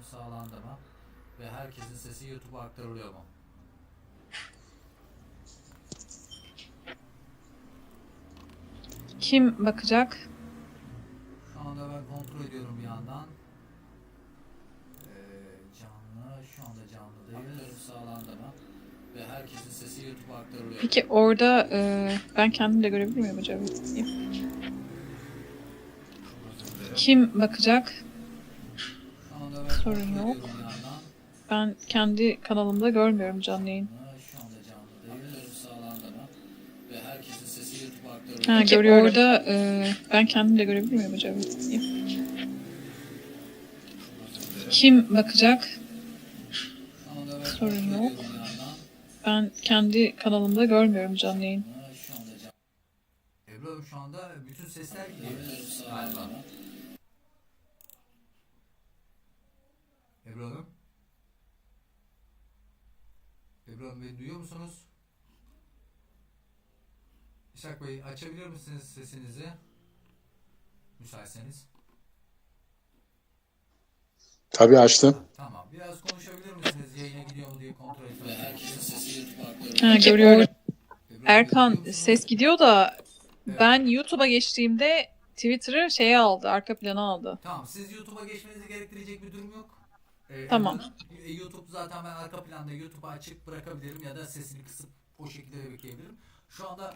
görüntü sağlandı mı? Ve herkesin sesi YouTube'a aktarılıyor mu? Kim bakacak? Şu anda ben kontrol ediyorum bir yandan. Ee, canlı, şu anda canlı değil. Görüntü sağlandı mı? Ve herkesin sesi YouTube'a aktarılıyor mu? Peki orada e, ben kendim de görebilir miyim acaba? Kim bakacak? Sorun yok. Ben kendi kanalımda görmüyorum canlı yayın. Ha? Peki orada e, ben kendim de görebilir miyim acaba? Kim bakacak? Sorun yok. Ben kendi kanalımda görmüyorum canlı yayın. Ebru şu anda bütün sesler gidiyor. Galiba. Ebru Hanım. Hanım beni duyuyor musunuz? İshak Bey açabilir misiniz sesinizi? Müsaitseniz. Tabii açtım. Tamam. Biraz konuşabilir misiniz? Yayına gidiyor mu diye kontrol aktarılıyor. görüyorum. Erkan ses gidiyor da Evet. ben YouTube'a geçtiğimde Twitter'ı şeye aldı, arka plana aldı. Tamam siz YouTube'a geçmenizi gerektirecek bir durum yok. Ee, Tamam. E, YouTube zaten ben arka planda YouTube'u açık bırakabilirim ya da sesini kısıp o şekilde de bekleyebilirim. Şu anda